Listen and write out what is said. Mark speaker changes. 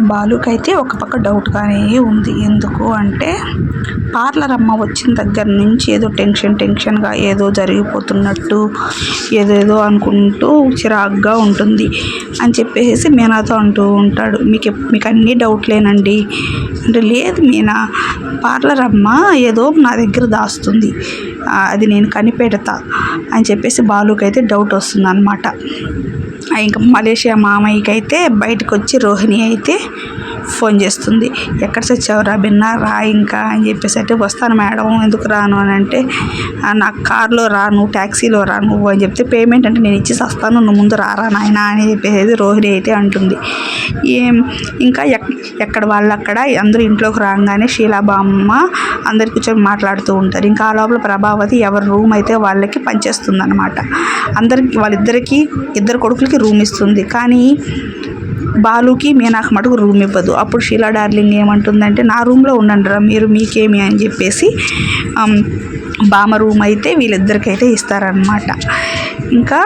Speaker 1: బాలుకైతే ఒక పక్క డౌట్గానే ఉంది. ఎందుకు అంటే పార్లర్ అమ్మ వచ్చిన దగ్గర నుంచి ఏదో టెన్షన్ టెన్షన్గా ఏదో జరిగిపోతున్నట్టు ఏదేదో అనుకుంటూ చిరాగ్గా ఉంటుంది అని చెప్పేసి మీనాతో అంటూ ఉంటాడు. మీకు మీకు అన్ని డౌట్లేనండి? అంటే లేదు మీనా పార్లర్ అమ్మ ఏదో నా దగ్గర దాస్తుంది. అది నేను కనిపెడతా అని చెప్పేసి బాలుకైతే డౌట్ వస్తుంది అనమాట ఇంకా మలేషియా మామయ్యకైతే బయటకు వచ్చి రోహిణి అయితే ఫోన్ చేస్తుంది. ఎక్కడ చచ్చావురా బిన్నా? రా ఇంకా అని చెప్పేసి అంటే వస్తాను మేడం ఎందుకు రాను? అని అంటే నాకు కార్లో రాను ట్యాక్సీలో రా నువ్వు అని చెప్తే పేమెంట్ అంటే నేను ఇచ్చి వస్తాను నువ్వు ముందు రారా నాయనా అని చెప్పేసి రోహిణి అయితే అంటుంది. ఏం ఇంకా ఎక్ ఎక్కడ వాళ్ళు అక్కడ అందరూ ఇంట్లోకి రాగానే శీలాబామ్మ అందరు కూర్చొని మాట్లాడుతూ ఉంటారు. ఇంకా ఆ లోపల ప్రభావతి ఎవరి రూమ్ అయితే వాళ్ళకి పనిచేస్తుంది అనమాట అందరికి వాళ్ళిద్దరికీ ఇద్దరు కొడుకులకి రూమ్ ఇస్తుంది. కానీ బాలుకి మీనాకు మటుకు రూమ్ ఇవ్వదు. అప్పుడు షీలా డార్లింగ్ ఏమంటుందంటే నా రూమ్లో ఉండండి రా మీరు మీకేమి అని చెప్పేసి బామ రూమ్ అయితే వీళ్ళిద్దరికైతే ఇస్తారనమాట ఇంకా